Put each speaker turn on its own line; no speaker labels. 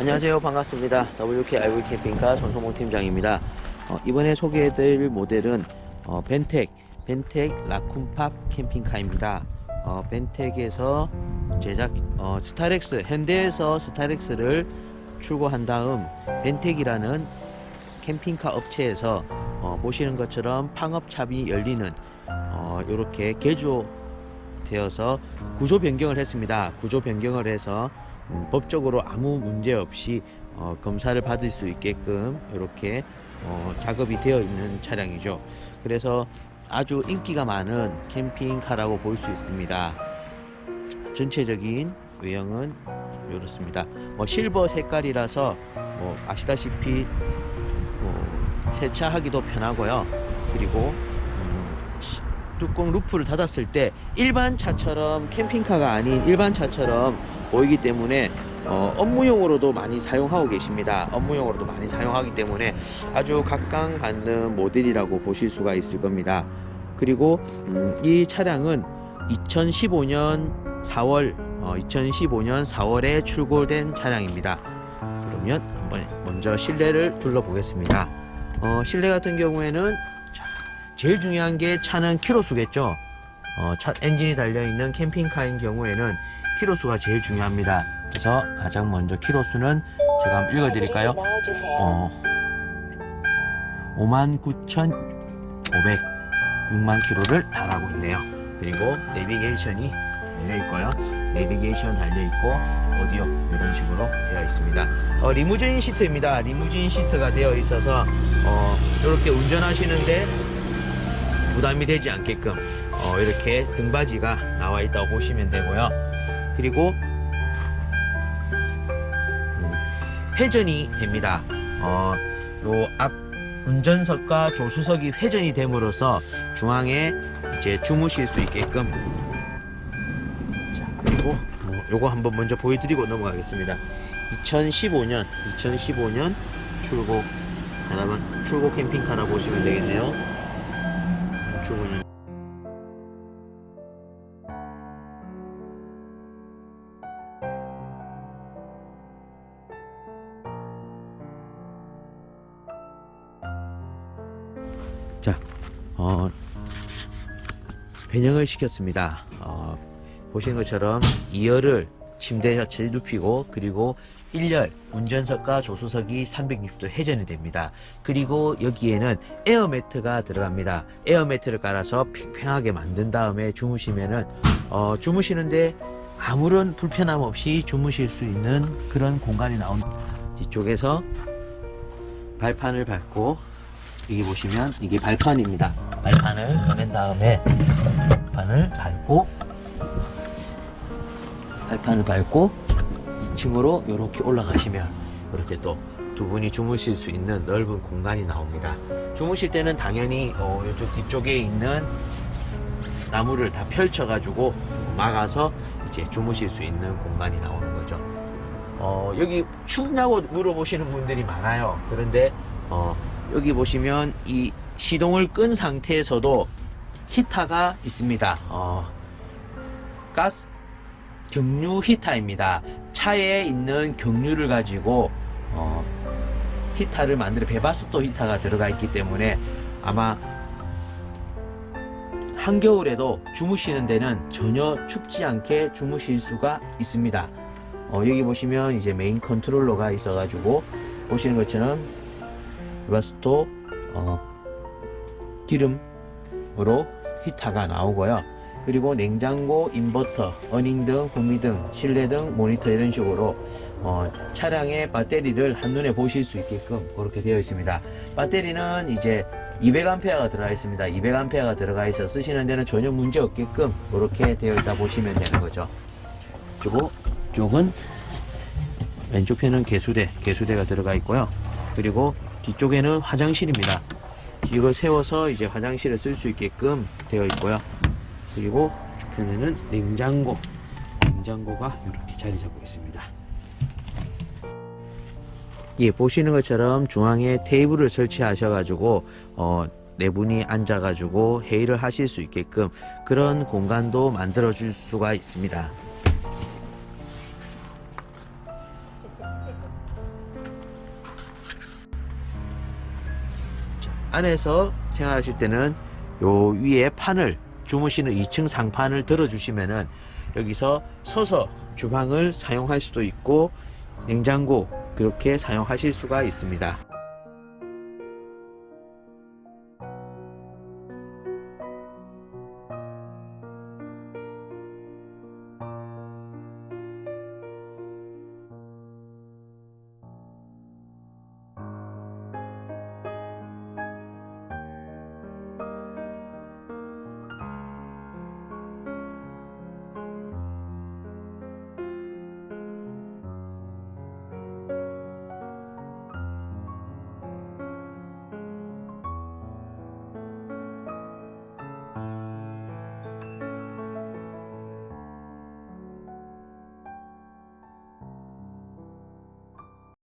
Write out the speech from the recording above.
안녕하세요. 반갑습니다. WKIV 캠핑카 전소몽 팀장입니다. 어, 이번에 소개해드릴 모델은 어, 벤텍, 벤텍 라쿤팝 캠핑카입니다. 어, 벤텍에서 제작, 어, 스타렉스, 현대에서 스타렉스를 출고한 다음 벤텍이라는 캠핑카 업체에서 어, 보시는 것처럼 팡업찹이 열리는 어, 이렇게 개조되어서 구조 변경을 했습니다. 구조 변경을 해서 음, 법적으로 아무 문제 없이 어, 검사를 받을 수 있게끔 이렇게 어, 작업이 되어 있는 차량이죠. 그래서 아주 인기가 많은 캠핑카라고 볼 수 있습니다. 전체적인 외형은 이렇습니다. 뭐 실버 색깔이라서 뭐 아시다시피 뭐 세차하기도 편하고요. 그리고 음, 시- 뚜껑 루프를 닫았을 때 일반 차처럼 캠핑카가 아닌 일반 차처럼 보이기 때문에 어, 업무용으로도 많이 사용하고 계십니다. 업무용으로도 많이 사용하기 때문에 아주 각광받는 모델이라고 보실 수가 있을 겁니다. 그리고 음, 이 차량은 2015년 4월 어, 2015년 4월에 출고된 차량입니다. 그러면 한번 먼저 실내를 둘러보겠습니다. 어, 실내 같은 경우에는 자, 제일 중요한 게 차는 키로수겠죠. 어, 차 엔진이 달려 있는 캠핑카인 경우에는 키로수가 제일 중요합니다. 그래서 가장 먼저 키로수는 제가 한번 읽어드릴까요? 어, 59,500 6만 킬로를 달하고 있네요. 그리고 내비게이션이 달려 있고요. 내비게이션 달려 있고 오디오 이런 식으로 되어 있습니다. 어, 리무진 시트입니다. 리무진 시트가 되어 있어서 어, 이렇게 운전하시는데 부담이 되지 않게끔 어, 이렇게 등받이가 나와 있다고 보시면 되고요. 그리고 음, 회전이 됩니다. 어, 요앞 운전석과 조수석이 회전이 됨으로써 중앙에 이제 주무실 수 있게끔. 자 그리고 뭐 요거 한번 먼저 보여드리고 넘어가겠습니다. 2015년 2015년 출고 출고 캠핑카라 보시면 되겠네요. 출고는 자, 어, 변형을 시켰습니다. 어, 보시는 것처럼 2열을 침대 자체에 눕히고 그리고 1열 운전석과 조수석이 360도 회전이 됩니다. 그리고 여기에는 에어매트가 들어갑니다. 에어매트를 깔아서 팽팽하게 만든 다음에 주무시면은 어, 주무시는데 아무런 불편함 없이 주무실 수 있는 그런 공간이 나옵니다. 뒤쪽에서 발판을 밟고 여기 보시면 이게 발판입니다. 발판을 꺼낸 다음에 발판을 밟고 발판을 밟고 2층으로 이렇게 올라가시면 이렇게 또 두 분이 주무실 수 있는 넓은 공간이 나옵니다. 주무실 때는 당연히 어, 이쪽 뒤쪽에 있는 나무를 다 펼쳐가지고 막아서 이제 주무실 수 있는 공간이 나오는 거죠. 어, 여기 춥냐고 물어보시는 분들이 많아요. 그런데 어, 여기 보시면 이 시동을 끈 상태에서도 히터가 있습니다. 어, 가스 경유 히터입니다. 차에 있는 경유를 가지고 어, 히터를 만들어 베바스토 히터가 들어가 있기 때문에 아마 한겨울에도 주무시는 데는 전혀 춥지 않게 주무실 수가 있습니다. 어, 여기 보시면 이제 메인 컨트롤러가 있어가지고 보시는 것처럼 베바스토 어, 기름으로 히터가 나오고요. 그리고 냉장고, 인버터, 어닝 등, 구미 등, 실내 등 모니터 이런 식으로 어, 차량의 배터리를 한눈에 보실 수 있게끔 그렇게 되어 있습니다. 배터리는 이제 200A가 들어가 있습니다. 200A가 들어가 있어 쓰시는 데는 전혀 문제 없게끔 이렇게 되어 있다 보시면 되는 거죠. 그리고 쪽은 왼쪽 편은 개수대, 개수대가 들어가 있고요. 그리고 뒤쪽에는 화장실입니다. 이걸 세워서 이제 화장실을 쓸 수 있게끔 되어 있고요. 그리고 좌편에는 냉장고, 냉장고가 이렇게 자리 잡고 있습니다. 예, 보시는 것처럼 중앙에 테이블을 설치하셔가지고 어, 네 분이 앉아가지고 회의를 하실 수 있게끔 그런 공간도 만들어 줄 수가 있습니다. 안에서 생활하실 때는 요 위에 판을 주무시는 2층 상판을 들어주시면은 여기서 서서 주방을 사용할 수도 있고 냉장고 그렇게 사용하실 수가 있습니다.